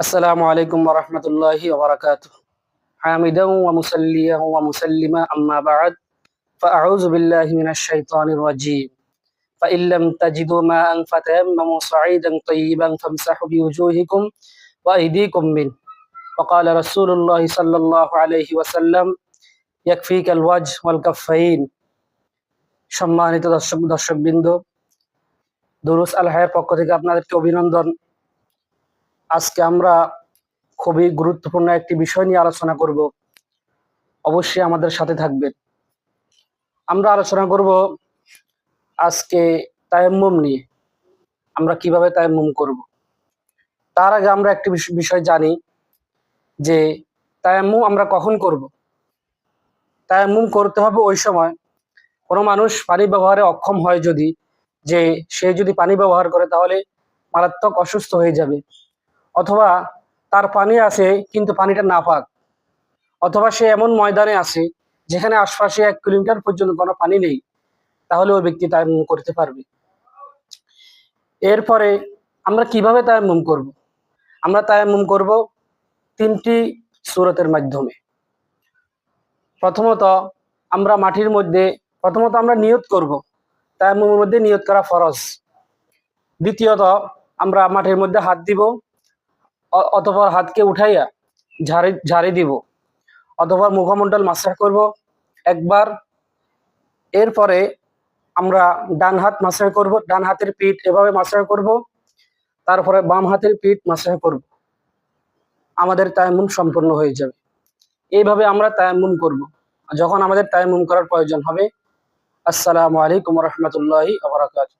السلام عليكم ورحمة الله وبركاته حامدا ومسليا ومسلما أما بعد فأعوذ بالله من الشيطان الرجيم فإن لم تجدوا ماء فتيمموا صعيدا طيبا فامسحوا بوجوهكم وأيديكم منه وقال رسول الله صلى الله عليه وسلم يكفيك الوجه والكفين সম্মানিত দর্শক দর্শকবৃন্দ দুরুস আল হায়ের পক্ষ থেকে আপনাদেরকে অভিনন্দন আজকে আমরা খুবই গুরুত্বপূর্ণ একটি বিষয় নিয়ে আলোচনা করব। অবশ্যই আমাদের সাথে থাকবেন আমরা আলোচনা করব আজকে তায়াম্মুম নিয়ে। আমরা কীভাবে তায়াম্মুম করব? তার আগে আমরা একটি বিষ- বিষয় জানি যে তায়াম্মুম আমরা কখন করব? তায়াম্মুম করতে হবে ওই সময় কোনো মানুষ পানি ব্যবহারে অক্ষম হয় যদি যে সে যদি পানি ব্যবহার করে তাহলে মারাত্মক অসুস্থ হয়ে যাবে। অথবা তার পানি আছে, কিন্তু পানিটা না পাক অথবা সে এমন ময়দানে আছে, যেখানে আশপাশে এক কিলোমিটার পর্যন্ত কোনো পানি নেই, তাহলে ওই ব্যক্তি তায়াম্মুম করতে পারবে। এরপরে আমরা কীভাবে তায়াম্মুম করব? আমরা তায়াম্মুম করব তিনটি সুরতের মাধ্যমে। প্রথমত আমরা মাটির মধ্যে, প্রথমত আমরা নিয়ত করব, তায়াম্মুমের মধ্যে নিয়ত করা ফরজ। দ্বিতীয়ত আমরা মাটির মধ্যে হাত দিব অতঃপর হাতকে উঠাইয়া ঝাড়ি ঝাড়ি দিব। অথবা মুখমণ্ডল মাসাজ করব। একবার এরপরে আমরা ডান হাত মাসাজ করব। ডান হাতের পিঠ এভাবে মাসাজ করব। তারপরে বাম হাতের পিঠ মাসাজ করব। আমাদের তায়াম্মুম সম্পূর্ণ হয়ে যাবে। এইভাবে আমরা তায়াম্মুম করব। যখন আমাদের তায়াম্মুম করার প্রয়োজন হবে, আসসালামু আলাইকুম রহমতুল্লাহি আবরাকাত